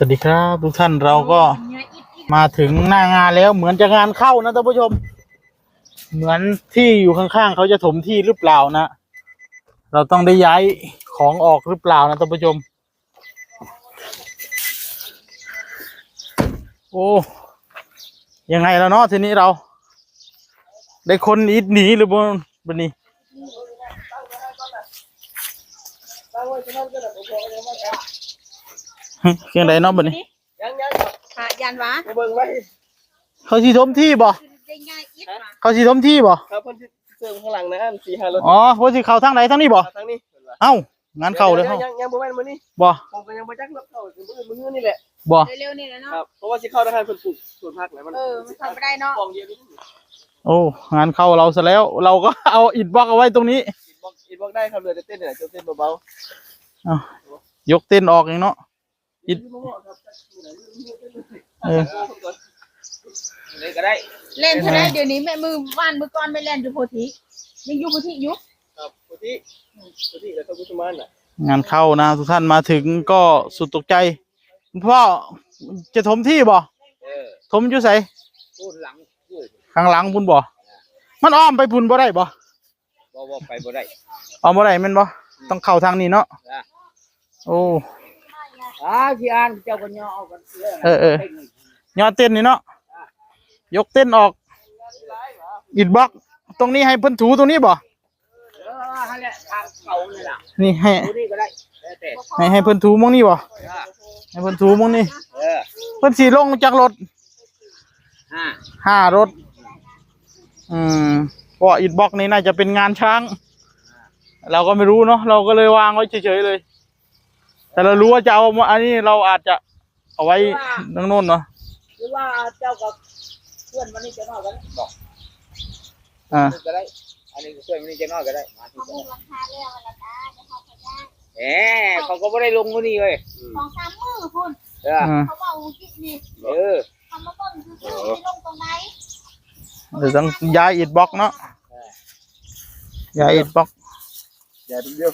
สวัสดีครับทุกท่านเราก็มาถึงหน้างานแล้วเหมือนจะงานเข้านะท่านผู้ชม เหมือนที่อยู่ข้างๆเขาจะถมที่หรือเปล่านะ เราต้องได้ย้ายของออกหรือเปล่านะท่านผู้ชม โอ้ยังไงแล้วเนาะทีนี้เรา ได้คนอีดหนีหรือบนบนนี้ฮึ เชียงใดเนาะบนนี้ยังยังค่ะยันวะมาเบิ่งไว้เขาสีถมที่บ่ได้ง่ายอีกว่ะเขาสีถมที่บ่ครับเพิ่นสิเสริมข้างหลังนะอันสี่ห้ารถอ๋อว่าสิเข้าทางไหนทางนี้บ่ทางนี้เอ้างานเข้าเลยเฮางยังยังบ่แม่นมื้อนี้บ่ผมก็ยังบ่จักรถเข้าถึงมื้อมื้อนี่แหละบ่เร็วๆนี่แหละเนาะครับเพราะว่าสิเข้าทางเพิ่นปลูกสวนผักแหละมันเออมันเข้าไม่ได้เนาะกองเดียวนี่โอ้งานเข้าเราซะแล้ว เราก็เอาอิฐบล็อกเอาไว้ตรงนี้อิดบล็อกอิดบล็อกได้ครับเลือแต่เต้นเนี่ยเต้นเบาเอายกเต้นออกเองเนาะ อิฐเออเลยก็ได้เล่นเท่าไรเดี๋ยวนี้แม่มือว่านมือก้อนไม่เล่นอยู่โพธิยังอยู่โพธิอยู่ครับพุทธิพุทธิแล้วก็พุทธมานน่ะงานเข้านะ ทุกท่านมาถึงก็สุดตกใจคุณพ่อจะถมที่บ่เออถมอยู่ไสพูดหลังพูดข้างหลังพุ่นบ่มันอ้อมไปพุ่นบ่ได้บ่บ่บ่ไปบ่ได้อ้อมบ่ได้แม่นบ่ต้องเข้าทางนี้เนาะจ้ะโอ้ อ่าที่อ่านเจ้าก็ย่อเอากันเออเออยอดเต้นนี่เนาะยกเต้นออกอิฐบล็อกตรงนี้ให้เพิ่นถูตรงนี้บ่เออนั่นแหละทางเขานี่ล่ะนี่ให้พุทธิก็ได้แล้วแต่ให้ให้เพิ่นถูมองนี่บ่ให้เพิ่นถูมองนี่เออเพิ่นสิลงจากรถห้าห้ารถ อืมเพราะอิฐบล็อกนี้น่าจะเป็นงานช้าง เราก็ไม่รู้เนาะเราก็เลยวางไว้เฉยๆเลย แต่เรารู้ว่าจะเอามาอันนี้เราอาจจะเอาไว้ตรงโน้นเนาะหรือว่าเจ้ากับเพื่อนมันนี่จะนอกกันบอกอ่าก็ได้ อันนี้เพื่อนมันนี่จะนอกก็ได้มาที่เขานี่มุงราคาเรื่องอะไรจ้าจะเขาขยันแหมเขาก็ไม่ได้ลงมือนี่เลยสองสามมือคุณเอออ่าเขาบอกว่าคิดนี่เออทำมาเบิ่งคือๆไม่ลงตรงไหนเดี๋ยวต้องย้ายอิฐบล็อกเนาะย้ายอิฐบล็อกอย่าเดียว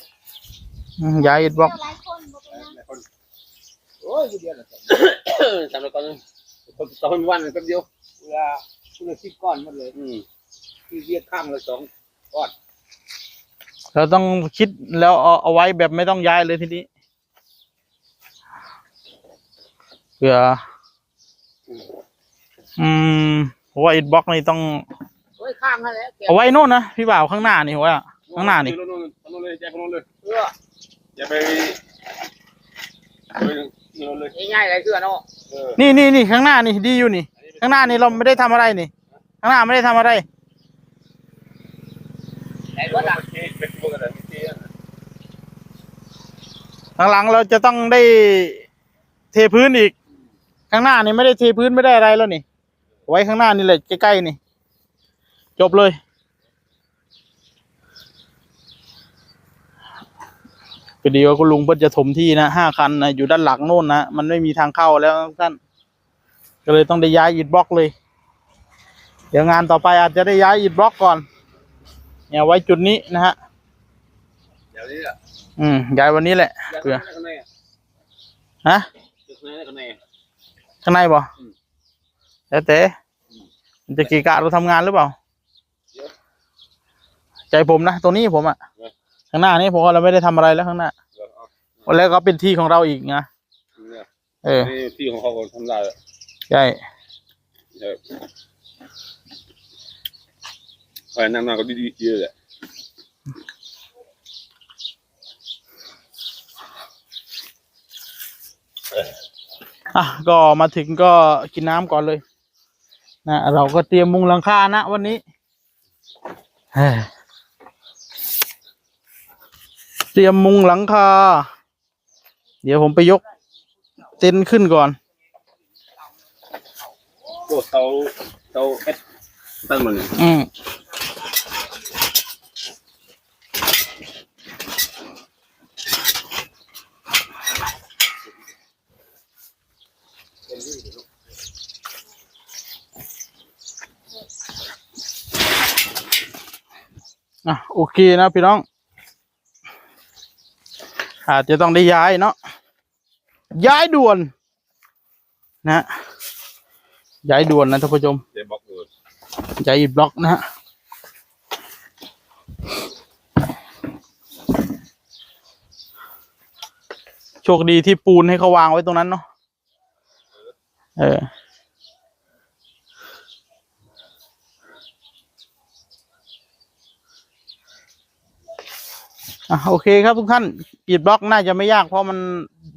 อืมย้ายอิฐบล็อกเจ้าหลายคนบอกเลยนะ โอ้ยเดียวนะสำหรับตอนตอนวันแป๊บเดียวเวลาคุณละสิบก้อนหมดเลย อืมที่เรียกข้างละสองก้อนเราต้องคิดแล้วเอาเอาไว้แบบไม่ต้องย้ายเลยทีนี้เผื่ออืมเพราะว่าอิฐบล็อกนี่ต้อง โอ้ยข้างนั่นแหละเอาไว้โน่นนะพี่บ่าวข้างหน้านี่ว่า ข้างหน้านี่นู่นนู่นนู่นเลยแจ็คนู่นเลยเอออย่าไปไป นู่นเลยง่ายๆเลยเชื่อเนาะเออนี่นี่นี่ข้างหน้านี่ดีอยู่นี่ ข้างหน้านี่เราไม่ได้ทำอะไรนี่ ข้างหน้าไม่ได้ทำอะไรแต่ว่าหลังเทเป็นพวกอะไรเทข้างหลังเราจะต้องได้เทพื้นอีก ข้างหน้านี่ไม่ได้เทพื้นไม่ได้อะไรแล้วนี่ ไว้ข้างหน้านี่แหละใกล้ๆนี่ จบเลย พอดีว่าคุณลุงเพิ่นจะถมที่นะห้าคันนะอยู่ด้านหลังโน่นนะมันไม่มีทางเข้าแล้วท่าน ก็เลยต้องได้ย้ายอิฐบล็อกเลย เดี๋ยวงานต่อไปอาจจะได้ย้ายอิฐบล็อกก่อน เนี่ยไว้จุดนี้นะฮะเดี๋ยวนี้อะอืมย้ายวันนี้แหละเผื่อข้างในฮะข้างในข้างในข้างในบ่อืมแล้วแต่มันจะกี่กะเราทำงานหรือเปล่า ใจผมนะตรงนี้ผมอะ ข้างหน้านี้ผมว่าเราไม่ได้ทำอะไรแล้วข้างหน้าเดี๋ยวเอาแล้วก็เป็นที่ของเราอีกนะเนี่ยเออนี่ที่ของเขาทำได้ใช่เออใครนั่งมาก็ดีๆเยอะแหละอะก็มาถึงก็กินน้ำก่อนเลย นะ เราก็เตรียมมุงหลังคานะวันนี้เฮ้ย เตรียมมุงหลังคา เดี๋ยวผมไปยกเต็นท์ขึ้นก่อนพวกเตาเตาเอสตั้งมันอืมอะโอเคนะพี่น้อง อาจจะต้องได้ย้ายเนาะย้ายด่วน นะฮะย้ายด่วนนะท่านผู้ชมเดี๋ยวบอกดูย้ายอิฐบล็อกนะฮะโชคดีที่ปูนให้เขาวางไว้ตรงนั้นเนาะเออ อะโอเคครับทุกท่านอิฐบล็อกน่าจะไม่ยากเพราะมัน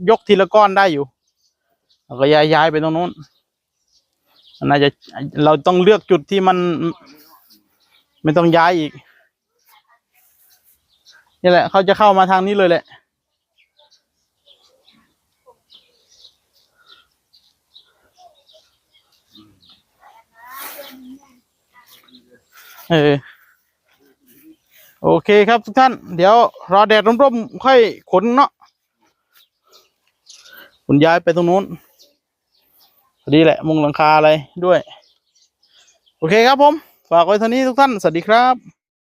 ยกทีละก้อนได้อยู่ก็ย้ายย้ายไปตรงนู้นน่าจะเราต้องเลือกจุดที่มัน ไม่ต้องย้ายอีก นี่แหละ เขาจะเข้ามาทางนี้เลยแหละเออ เคครับทุกท่าน เดี๋ยวรอแดดร่มๆค่อยขนเนาะขนย้ายไปตรงนู้นพอดีแหละ มุงหลังคาอะไรด้วย โอเคครับผม ฝากไว้เท่านี้ทุกท่าน สวัสดีครับ